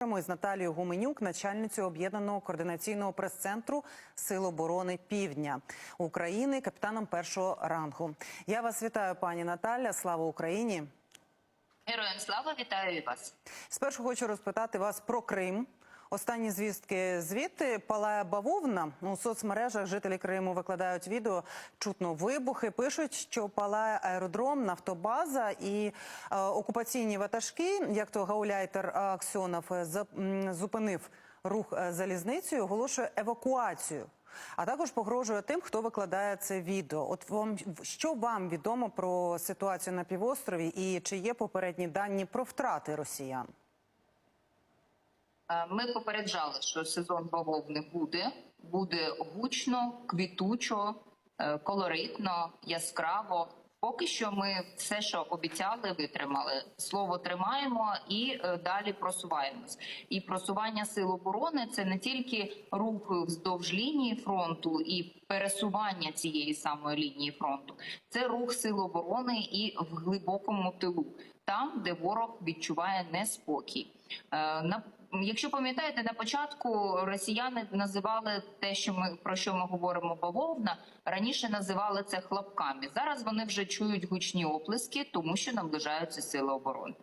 Ми з Наталією Гуменюк, начальницею об'єднаного координаційного прес-центру Сил оборони Півдня України, капітаном першого рангу. Я вас вітаю, пані Наталя. Слава Україні! Героям слава вітаю вас. Спершу хочу розпитати вас про Крим. Останні звістки звідти палає бавовна. У соцмережах жителі Криму викладають відео. Чутно вибухи. Пишуть, що палає аеродром, нафтобаза і е, окупаційні ватажки, як то гауляйтер Аксьонов е, за- зупинив рух е, залізницею, оголошує евакуацію. А також погрожує тим, хто викладає це відео. От вам що вам відомо про ситуацію на півострові, і чи є попередні дані про втрати росіян? Е, Ми попереджали, що сезон бавовни буде. Буде гучно, квітучо, е, колоритно, яскраво. Поки що ми все, що обіцяли, витримали. Слово тримаємо і е, далі просуваємось. І просування сил оборони це не тільки рух вздовж лінії фронту і пересування цієї самої лінії фронту, це рух сил оборони і в глибокому тилу, там, де ворог відчуває неспокій. Е, на Якщо пам'ятаєте, на початку росіяни називали те, що ми про що ми говоримо бавовна, раніше називали це хлопками. Зараз вони вже чують гучні оплески, тому що наближаються сили оборони.